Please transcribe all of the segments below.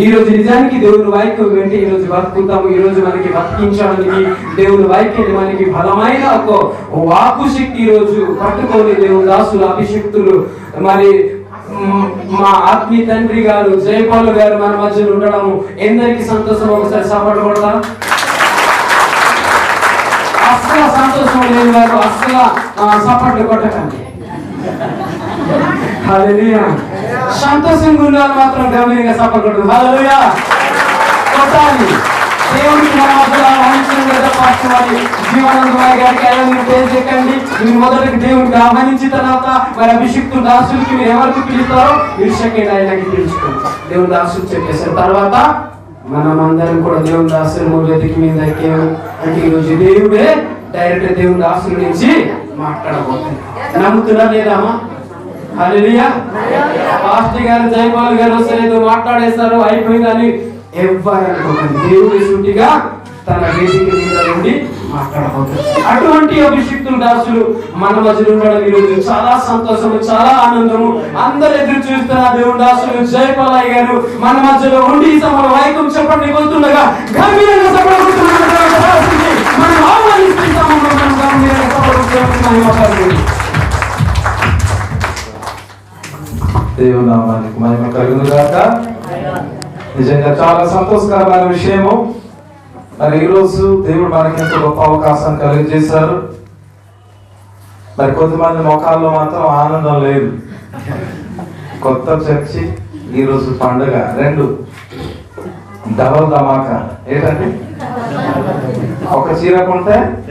ఈ రోజు నిజానికి దేవుని వాక్యం వెంట ఈ రోజు బతుకుతాము ఈ రోజు మనకి బతికించడానికి దేవుని వాక్యం మనకి బలమైన ఒక వాకు శక్తి రోజు పట్టుకొని దేవుని దాసులు అభిషక్తులు మరి మా ఆత్మీయ తండ్రి గారు జయపాల్ గారు మన మధ్యలో ఉండడం ఎందరికి సంతోషం ఒకసారి సాపడకూడదా కొడతాం? అస్సలు సంతోషం లేని వారు అస్సలు సపోర్ట్ కొట్టకండి. సంతోషంగా ఉండాలి మాత్రం గమనంగా చెప్పకూడదు. హలోయా కొట్టాలి దేవునికి మన గారికి ఎలా మీరు పేరు చెక్కండి మీరు మొదటికి దేవునికి ఆహ్వానించిన తర్వాత మరి అభిషిక్తులు దాసులకి మీరు ఎవరికి పిలుస్తారో మీరు సెకండ్ ఆయనకి పిలుచుకోండి. దేవుని దాసులు చెప్పేసిన తర్వాత మనమందరం కూడా దేవుని దాసులు వెతికి మీద ఎక్కాము. అంటే ఈరోజు దేవుడే డైరెక్ట్ దేవుని దాసుల నుంచి మాట్లాడబోతుంది నమ్ముతున్నా లేదామా పాస్టర్ గారు జయపాల్ గారు వస్తలేదు మాట్లాడేస్తారు అయిపోయిందని ఎవ్వరు అనుకోకండి సూటిగా తన వేదిక మీద నుండి మాట్లాడబోతారు అటువంటి అభిషిక్తులు దాసులు మన మధ్యలో ఉండడం ఈరోజు చాలా సంతోషము చాలా ఆనందము. అందరు ఎదురు చూస్తున్న దేవుడు దాసులు జయపాలయ్య గారు మన మధ్యలో ఉండి ఈ సమయంలో వైకం చెప్పండి వస్తుండగా గంభీరంగా సపడుతున్నాం మనం ఆహ్వానిస్తే దేవుని నామానికి మహిమ కలుగును గాక నిజంగా చాలా సంతోషకరమైన విషయము. మరి ఈరోజు దేవుడు మనకి ఎంత గొప్ప అవకాశం కలిగజేశారు. మరి కొంతమంది ముఖాల్లో మాత్రం ఆనందం లేదు. కొత్త చర్చి ఈరోజు పండుగ రెండు. డబల్ ధమాకా. ఏంటండి? ఒక చీర కొంటే?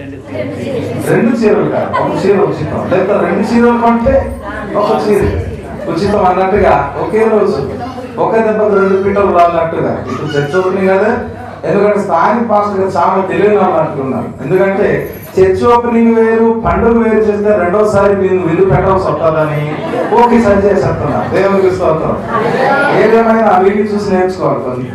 రెండు చీరలు కాదు. ఒక చీర ఉచితం లేదా రెండు చీరలు కొంటే ఒక చీర. ఉచితం అన్నట్టుగా ఒకే రోజు. ఒకే దెబ్బకు రెండు పీటలు రాలన్నట్టుగా ఇప్పుడు చర్చ ఓపెన్ కదా? ఎందుకంటే స్థానిక పాస్టర్ చాలా తెలియని అంటున్నారు. ఎందుకంటే చర్చ్ ఓపెనింగ్ వేరు పండుగ వేరు చేస్తే రెండోసారి మీరు విధు పెట్టవలసి వస్తుందని ఒకేసారి చేసేస్తున్నారు దేవునికి స్తోత్రం. ఏదేమైనా వీడియో చూసి నేర్చుకోవాలి కొన్ని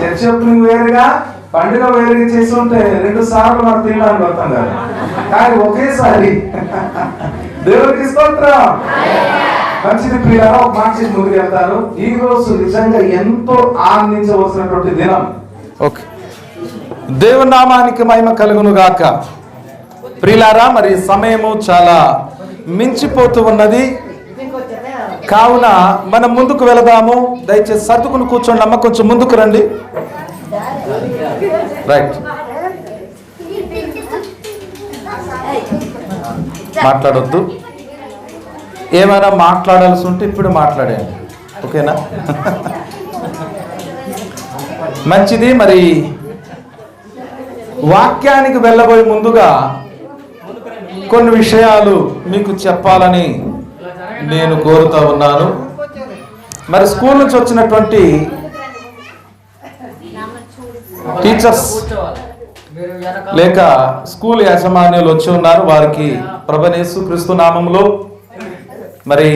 చర్చ్ ఓపెనింగ్ వేరుగా పండుగ వేరుగా చేసి ఉంటే రెండు సార్లు మనం తినడానికి వస్తాం కదా. కానీ ఒకేసారి దేవుడు స్తోత్రం. మంచిది ప్రియారా ఒక ముందుకు వెళ్తారు ఈ రోజు నిజంగా ఎంతో ఆనందించవలసినటువంటి దినం. ఓకే. దేవుని నామానికి మహిమ కలుగును గాక ప్రియులారా మరి సమయము చాలా మించిపోతూ ఉన్నది. కావున మనం ముందుకు వెళదాము. దయచేసి సర్దుకుని కూర్చోండి. అమ్మ కొంచెం ముందుకు రండి. రైట్ మాట్లాడొద్దు. ఏమైనా మాట్లాడాల్సి ఉంటే ఇప్పుడు మాట్లాడండి ఓకేనా? మంచిది మరి వాక్యానికి వెళ్ళబోయే ముందుగా కొన్ని విషయాలు మీకు చెప్పాలని నేను కోరుతా ఉన్నాను. మరి స్కూల్ నుంచి వచ్చినటువంటి టీచర్స్ లేక స్కూల్ యాజమాన్యులు వచ్చి ఉన్నారు. వారికి ప్రభనేసు క్రీస్తు నామంలో మరి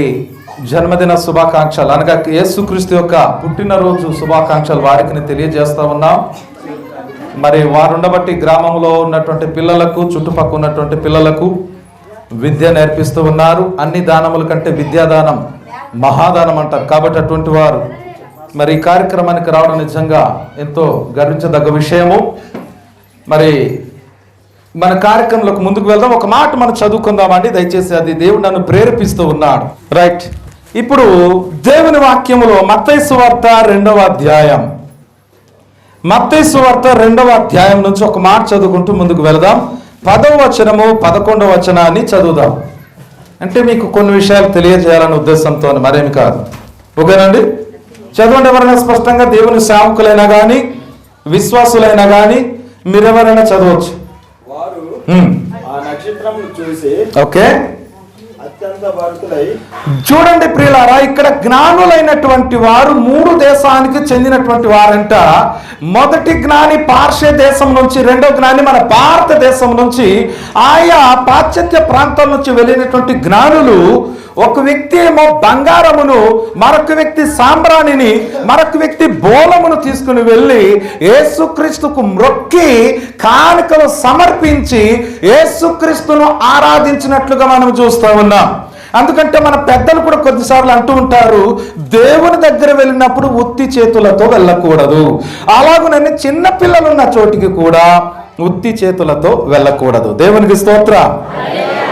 జన్మదిన శుభాకాంక్షలు. అనగా యేసుక్రీస్తు యొక్క పుట్టినరోజు శుభాకాంక్షలు వారికి తెలియజేస్తా ఉన్నాం. మరి వారు ఉండబట్టి గ్రామంలో ఉన్నటువంటి పిల్లలకు చుట్టుపక్కల ఉన్నటువంటి పిల్లలకు విద్య నేర్పిస్తూ ఉన్నారు. అన్ని దానముల కంటే విద్యాదానం మహాదానం అంటారు. కాబట్టి అటువంటి వారు మరి ఈ కార్యక్రమానికి రావడం నిజంగా ఎంతో గర్వించదగ్గ విషయము. మరి మన కార్యక్రమంలోకి ముందుకు వెళ్దాం. ఒక మాట మనం చదువుకుందామండి. దయచేసి అది దేవుడు నన్ను ప్రేరేపిస్తూ ఉన్నాడు. రైట్ ఇప్పుడు దేవుని వాక్యములో మత్తయి వార్త రెండవ అధ్యాయం. మత్తయి వార్త రెండవ అధ్యాయం నుంచి ఒక మాట చదువుకుంటూ ముందుకు వెళదాం. పదవ వచనము పదకొండవ వచనాన్ని చదువుదాం. అంటే మీకు కొన్ని విషయాలు తెలియజేయాలనే ఉద్దేశంతో మరేమి కాదు. ఓకేనండి? చదవండి ఎవరైనా స్పష్టంగా. దేవుని సేవకులైనా కానీ విశ్వాసులైనా కానీ మీరెవరైనా చదవచ్చు. వారు. ఆ చూసి ఓకే. చూడండి ప్రియులారా ఇక్కడ జ్ఞానులైనటువంటి వారు మూడు దేశానికి చెందినటువంటి వారంట. మొదటి జ్ఞాని పార్శ్వ దేశం నుంచి రెండో జ్ఞాని మన భారతదేశం నుంచి ఆయా పాశ్చాత్య ప్రాంతాల నుంచి వెళ్ళినటువంటి జ్ఞానులు ఒక వ్యక్తి ఏమో బంగారమును మరొక వ్యక్తి సాంబ్రాణిని మరొక వ్యక్తి బోలమును తీసుకుని వెళ్ళి యేసుక్రీస్తుకు మ్రొక్కి కానుకలు సమర్పించి యేసుక్రీస్తును ఆరాధించినట్లుగా మనం చూస్తూ ఉన్నాం. అందుకంటే మన పెద్దలు కూడా కొద్దిసార్లు అంటూ ఉంటారు దేవుని దగ్గర వెళ్ళినప్పుడు ఉత్తి చేతులతో వెళ్ళకూడదు. అలాగునని చిన్న పిల్లలు ఉన్న చోటికి కూడా ఉత్తి చేతులతో వెళ్ళకూడదు. దేవునికి స్తోత్ర.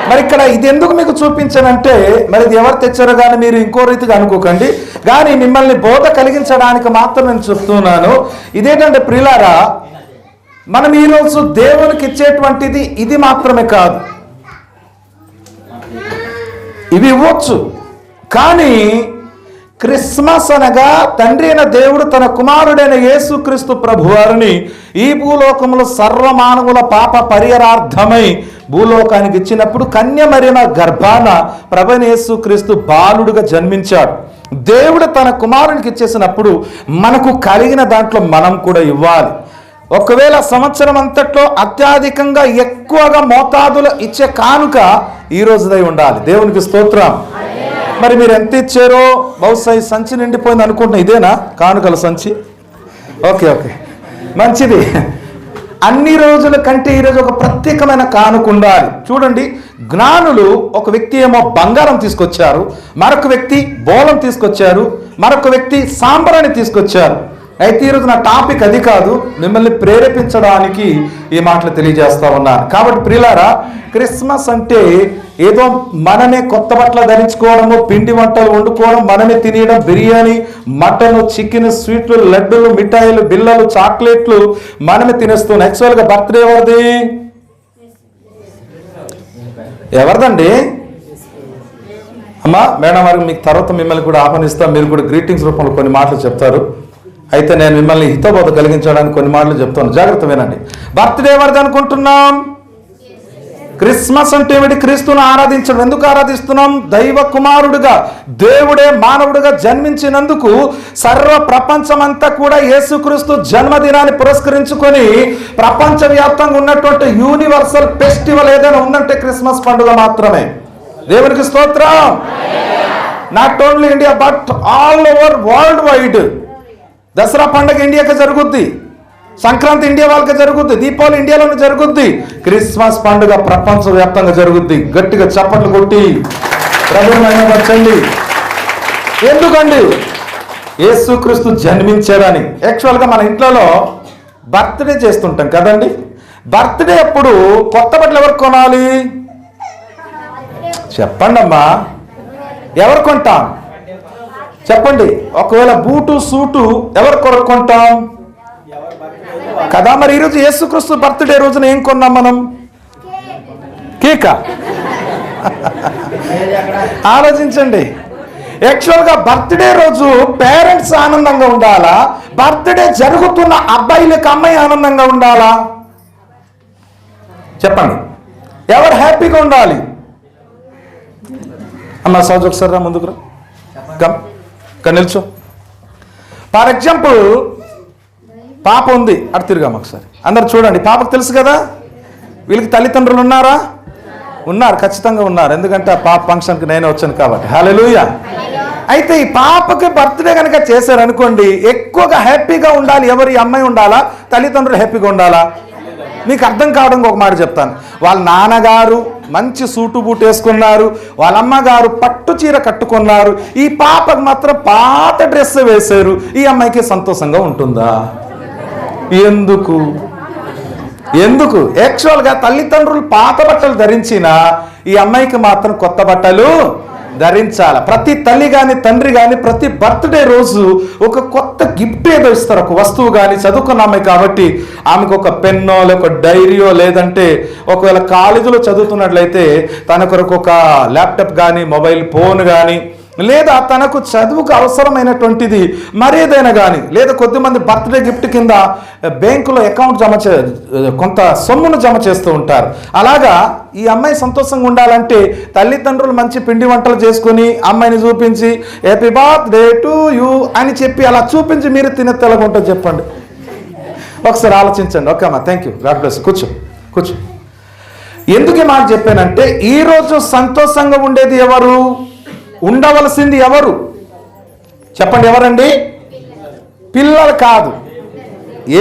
మరి ఇక్కడ ఇది ఎందుకు మీకు చూపించానంటే మరి ఇది ఎవరు తెచ్చారో కానీ మీరు ఇంకో రీతిగా అనుకోకండి. కానీ మిమ్మల్ని బోధ కలిగించడానికి మాత్రం నేను చెప్తున్నాను. ఇదేంటంటే ప్రిలారా మనం ఈరోజు దేవునికి ఇచ్చేటువంటిది ఇది మాత్రమే కాదు. ఇవి ఇవ్వచ్చు. కానీ క్రిస్మస్ అనగా తండ్రి అయిన దేవుడు తన కుమారుడైన యేసుక్రీస్తు ప్రభువారిని ఈ భూలోకంలో సర్వమానవుల పాప పరిహారార్థమై భూలోకానికి ఇచ్చినప్పుడు కన్యమరిన గర్భాన ప్రభనేసు క్రీస్తు బాలుడుగా జన్మించాడు. దేవుడు తన కుమారునికి ఇచ్చేసినప్పుడు మనకు కలిగిన దాంట్లో మనం కూడా ఇవ్వాలి. ఒకవేళ సంవత్సరం అంతట్లో అత్యధికంగా ఎక్కువగా మోతాదులో ఇచ్చే కానుక ఈ రోజుదై ఉండాలి. దేవునికి స్తోత్రం. మరి మీరు ఎంత ఇచ్చారో బహుశా ఈ సంచి నిండిపోయింది అనుకుంటున్నా. ఇదేనా? కానుకల సంచి? Okay okay. మంచిది. అన్ని రోజుల కంటే ఈరోజు ఒక ప్రత్యేకమైన కానుక ఉండాలి చూడండి జ్ఞానులు ఒక వ్యక్తి ఏమో బంగారం తీసుకొచ్చారు మరొక వ్యక్తి బోలం తీసుకొచ్చారు మరొక వ్యక్తి సాంబరాన్ని తీసుకొచ్చారు. అయితే ఈరోజు నా టాపిక్ అది కాదు మిమ్మల్ని ప్రేరేపించడానికి ఈ మాటలు తెలియజేస్తా ఉన్నాను. కాబట్టి ప్రిలారా క్రిస్మస్ అంటే ఏదో మనమే కొత్త బట్టలు ధరించుకోవడము పిండి వంటలు వండుకోవడం మనమే తినేయడం బిర్యానీ మటన్ చికెన్ స్వీట్లు లడ్డూలు మిఠాయిలు బిల్లలు చాక్లెట్లు మనమే తినేస్తున్నాం యాక్చువల్గా బర్త్డే ఎవరిది? ఎవరిదండి? అమ్మా మేడం వారికి మీకు తర్వాత మిమ్మల్ని కూడా ఆహ్వానిస్తాం. మీరు కూడా గ్రీటింగ్స్ రూపంలో కొన్ని మాటలు చెప్తారు. అయితే నేను మిమ్మల్ని హితబోధ కలిగించడానికి కొన్ని మాటలు చెప్తాను. జాగ్రత్త వినండి. బర్త్డే ఎవరిది అనుకుంటున్నాం? క్రిస్మస్ అంటే ఏమిటి? క్రీస్తును ఆరాధించడం. ఎందుకు ఆరాధిస్తున్నాం? దైవ కుమారుడుగా దేవుడే మానవుడిగా జన్మించినందుకు సర్వ ప్రపంచమంతా కూడా యేసుక్రీస్తు జన్మదినాన్ని పురస్కరించుకొని ప్రపంచవ్యాప్తంగా ఉన్నటువంటి యూనివర్సల్ ఫెస్టివల్ ఏదైనా ఉందంటే క్రిస్మస్ పండుగ మాత్రమే. దేవునికి స్తోత్రం. Not only India but all over world wide Dasara పండుగ ఇండియాకి జరుగుద్ది. సంక్రాంతి ఇండియా వాళ్ళకి జరుగుద్ది. దీపావళి ఇండియాలోనే జరుగుద్ది. క్రిస్మస్ పండుగ ప్రపంచ వ్యాప్తంగా జరుగుద్ది. గట్టిగా చప్పట్లు కొట్టి ప్రభుత్వండి ఎందుకండి? యేసుక్రీస్తు జన్మించారని యాక్చువల్గా మన ఇంట్లో బర్త్డే చేస్తుంటాం కదండి. బర్త్డే అప్పుడు కొత్త బట్టలు ఎవరు కొనాలి? చెప్పండమ్మా. ఎవరు కొంటాం? చెప్పండి ఒకవేళ బూటు సూటు ఎవరు కొనుక్కుంటాం? కదా మరి ఈరోజు యేసుక్రీస్తు బర్త్డే రోజున ఏం కొన్నాం మనం? కేక. ఆలోచించండి. యాక్చువల్గా బర్త్డే రోజు పేరెంట్స్ ఆనందంగా ఉండాలా? బర్త్డే జరుగుతున్న అబ్బాయిలకు అమ్మాయి ఆనందంగా ఉండాలా? చెప్పండి. ఎవరు హ్యాపీగా ఉండాలి? అమ్మ సహజ ఒకసారి రా ముందుకు రా. కానీ నిల్చో. ఫర్ ఎగ్జాంపుల్ పాప ఉంది. అటు తిరిగాము ఒకసారి. అందరు చూడండి. పాపకు తెలుసు కదా? వీళ్ళకి తల్లిదండ్రులు ఉన్నారా? ఉన్నారు ఖచ్చితంగా ఉన్నారు. ఎందుకంటే ఆ పాప ఫంక్షన్కి నేనే వచ్చాను కాబట్టి. హలోయ అయితే ఈ పాపకి బర్త్డే కనుక చేశారనుకోండి ఎక్కువగా హ్యాపీగా ఉండాలి. ఎవరి అమ్మాయి ఉండాలా? తల్లిదండ్రులు హ్యాపీగా ఉండాలా? మీకు అర్థం కావడం ఒక మాట చెప్తాను. వాళ్ళ నాన్నగారు మంచి సూటు బూట్ వేసుకున్నారు వాళ్ళ అమ్మగారు పట్టు చీర కట్టుకున్నారు ఈ పాపకు మాత్రం పాత డ్రెస్ వేశారు ఈ అమ్మాయికి సంతోషంగా ఉంటుందా? ఎందుకు? ఎందుకు? యాక్చువల్గా తల్లిదండ్రులు పాత బట్టలు ధరించిన ఈ అమ్మాయికి మాత్రం కొత్త బట్టలు ధరించాల. ప్రతి తల్లి కానీ తండ్రి కానీ ప్రతి బర్త్డే రోజు ఒక కొత్త గిఫ్ట్ ఏదో ఇస్తారు. ఒక వస్తువు కానీ చదువుకున్న ఆమె కాబట్టి ఆమెకు ఒక పెన్నో లేక డైరీయో లేదంటే ఒకవేళ కాలేజీలో చదువుతున్నట్లయితే తన కొరకు ఒక ల్యాప్టాప్ కానీ మొబైల్ ఫోన్ కానీ లేదా తనకు చదువుకు అవసరమైనటువంటిది మరేదైనా కానీ లేదా కొద్దిమంది బర్త్డే గిఫ్ట్ కింద బ్యాంకులో అకౌంట్ జమ చే కొంత సొమ్మును జమ చేస్తూ ఉంటారు. అలాగా ఈ అమ్మాయి సంతోషంగా ఉండాలంటే తల్లిదండ్రులు మంచి పిండి వంటలు చేసుకుని అమ్మాయిని చూపించి హ్యాపీ బర్త్డే టు యూ అని చెప్పి అలా చూపించి మీరు తినే తెలగుంటుంది చెప్పండి. ఒకసారి ఆలోచించండి. ఓకే అమ్మా థ్యాంక్ యూ గాడ్ బ్లెస్ కూర్చో కూర్చో. ఎందుకు మాకు మాట చెప్పానంటే ఈరోజు సంతోషంగా ఉండేది ఎవరు? ఉండవలసింది ఎవరు? చెప్పండి ఎవరండి? పిల్లలు కాదు.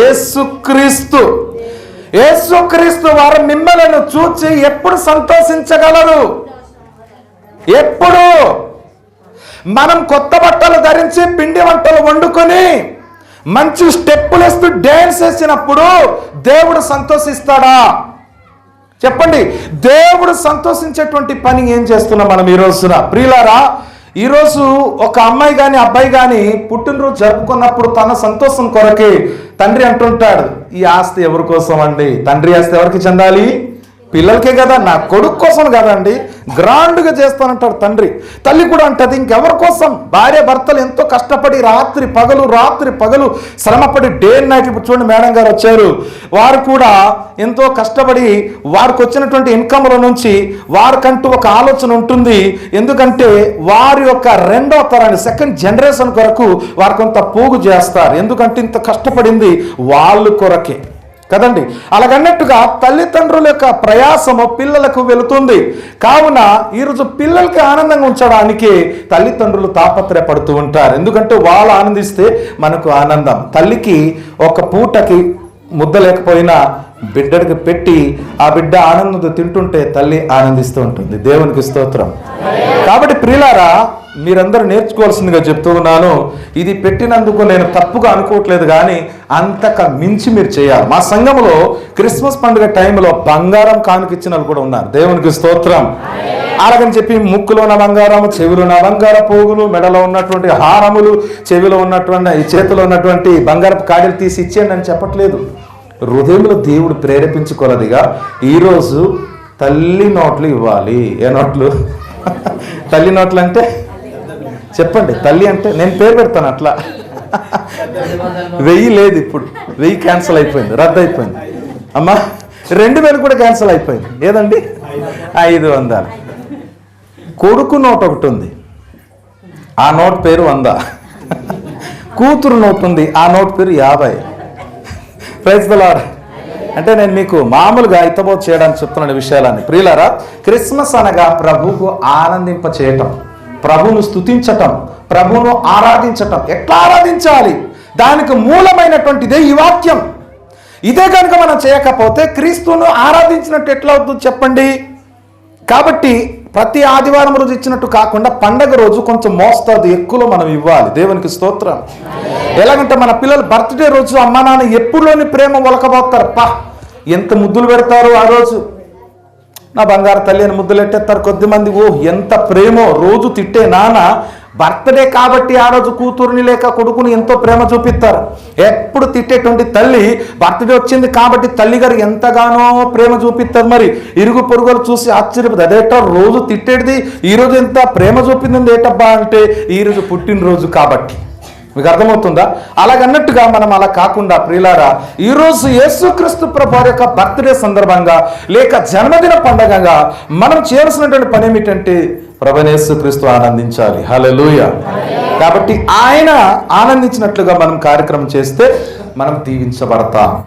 ఏసుక్రీస్తు ఏసుక్రీస్తు వారు మిమ్మలను చూచి ఎప్పుడు సంతోషించగలరు? ఎప్పుడు? మనం కొత్త బట్టలు ధరించి పిండి వంటలు వండుకొని మంచి స్టెప్పులు వేస్తూ డ్యాన్స్ వేసినప్పుడు దేవుడు సంతోషిస్తాడా? చెప్పండి దేవుడు సంతోషించేటువంటి పని ఏం చేస్తున్నాం మనం ఈ రోజున? ప్రియులారా ఈరోజు ఒక అమ్మాయి కానీ అబ్బాయి కానీ పుట్టినరోజు జరుపుకున్నప్పుడు తన సంతోషం కొరకే తండ్రి అంటుంటాడు ఈ ఆస్తి ఎవరి కోసం అండి తండ్రి ఆస్తి ఎవరికి చెందాలి? పిల్లలకే కదా నా కొడుకు కోసం కదండి. గ్రాండ్గా చేస్తానంటాడు తండ్రి. తల్లి కూడా అంటది ఇంకెవరి కోసం? భార్య భర్తలు ఎంతో కష్టపడి రాత్రి పగలు రాత్రి పగలు శ్రమపడి డే అండ్ నైట్ ఇప్పుడు చూడండి మేడం గారు వచ్చారు. వారు కూడా ఎంతో కష్టపడి వారికి వచ్చినటువంటి ఇన్కమ్ల నుంచి వారికంటూ ఒక ఆలోచన ఉంటుంది. ఎందుకంటే వారి యొక్క రెండో తరాన్ని సెకండ్ జనరేషన్ కొరకు వారు కొంత పోగు చేస్తారు. ఎందుకంటే ఇంత కష్టపడింది వాళ్ళు కొరకే. కదండి? అలాగన్నట్టుగా తల్లిదండ్రుల యొక్క ప్రయాసము పిల్లలకు వెళుతుంది. కావున ఈరోజు పిల్లలకి ఆనందంగా ఉంచడానికి తల్లిదండ్రులు తాపత్రయపడుతూ ఉంటారు. ఎందుకంటే వాళ్ళు ఆనందిస్తే మనకు ఆనందం. తల్లికి ఒక పూటకి ముద్ద లేకపోయినా బిడ్డడికి పెట్టి ఆ బిడ్డ ఆనందంతో తింటుంటే తల్లి ఆనందిస్తూ ఉంటుంది. దేవునికి స్తోత్రం. కాబట్టి ప్రియులారా మీరందరూ నేర్చుకోవాల్సిందిగా చెప్తూ ఉన్నాను. ఇది పెట్టినందుకు నేను తప్పుగా అనుకోవట్లేదు కానీ అంతక మించి మీరు చేయాలి. మా సంఘంలో క్రిస్మస్ పండుగ టైంలో బంగారం కానుకిచ్చిన వాళ్ళు కూడా ఉన్నారు. దేవునికి స్తోత్రం. అలాగని చెప్పి ముక్కులో ఉన్న బంగారం చెవిలో ఉన్న బంగార పోగులు మెడలో ఉన్నటువంటి హారములు చెవిలో ఉన్నటువంటి చేతిలో ఉన్నటువంటి బంగారపు కాడలు తీసి ఇచ్చేయండి అని చెప్పట్లేదు. హృదయంలో దేవుడు ప్రేరేపించుకొలదిగా ఈరోజు తల్లి నోట్లు ఇవ్వాలి. ఏ నోట్లు? తల్లి నోట్లు అంటే? చెప్పండి తల్లి అంటే? నేను పేరు పెడతాను అట్లా. వెయ్యి లేదు ఇప్పుడు. వెయ్యి క్యాన్సిల్ అయిపోయింది రద్దు అయిపోయింది. అమ్మా రెండు వేలు కూడా క్యాన్సిల్ అయిపోయింది. ఏదండి? ఐదు వందలు. కొడుకు నోట్ ఒకటి ఉంది. ఆ నోట్ పేరు వంద. కూతురు నోట్ ఉంది. ఆ నోట్ పేరు యాభై. ప్రైజ్ ద లార్డ్ అంటే నేను మీకు మామూలుగా ఇతబోత్ చేయడానికి చెప్తున్నాను విషయాలని ప్రియులారా క్రిస్మస్ అనగా ప్రభువుకు ఆనందింప చేయటం ప్రభువును స్తుతించటం ప్రభువును ఆరాధించటం. ఎట్లా ఆరాధించాలి? దానికి మూలమైనటువంటిదే ఈ వాక్యం. ఇదే కనుక మనం చేయకపోతే క్రీస్తును ఆరాధించినట్టు ఎట్లా అవుతుంది చెప్పండి? కాబట్టి ప్రతి ఆదివారం రోజు ఇచ్చినట్టు కాకుండా పండగ రోజు కొంచెం మోస్తారు ఎక్కువలో మనం ఇవ్వాలి. దేవునికి స్తోత్రం. ఎలాగంటే మన పిల్లలు బర్త్డే రోజు అమ్మా నాన్న ఎప్పుడులోని ప్రేమ ఒలకబోతారు. పా ఎంత ముద్దులు పెడతారు ఆ రోజు? నా బంగారు తల్లి అని ముద్దులు ఎట్టేస్తారు. కొద్దిమంది ఓ ఎంత ప్రేమో. రోజు తిట్టే నాన్న బర్త్డే కాబట్టి ఆ రోజు కూతురుని లేక కొడుకుని ఎంతో ప్రేమ చూపిస్తారు. ఎప్పుడు తిట్టేటువంటి తల్లి బర్త్డే వచ్చింది కాబట్టి తల్లి గారు ఎంతగానో ప్రేమ చూపిస్తారు మరి. ఇరుగు పొరుగులు చూసి ఆశ్చర్యపోతుంది అదేటో రోజు తిట్టేది ఈ రోజు ఎంత ప్రేమ చూపింది ఏటబ్బా అంటే ఈరోజు పుట్టినరోజు కాబట్టి. మీకు అర్థమవుతుందా? అలాగన్నట్టుగా మనం అలా కాకుండా ప్రియులారా ఈరోజు యేసుక్రీస్తు ప్రభు యొక్క బర్త్డే సందర్భంగా లేక జన్మదిన పండగగా మనం చేయాల్సినటువంటి పని ఏమిటంటే ప్రభనేసుక్రీస్తు ఆనందించాలి. హల్లెలూయ. కాబట్టి ఆయన ఆనందించినట్లుగా మనం కార్యక్రమం చేస్తే మనం దీవించబడతాం.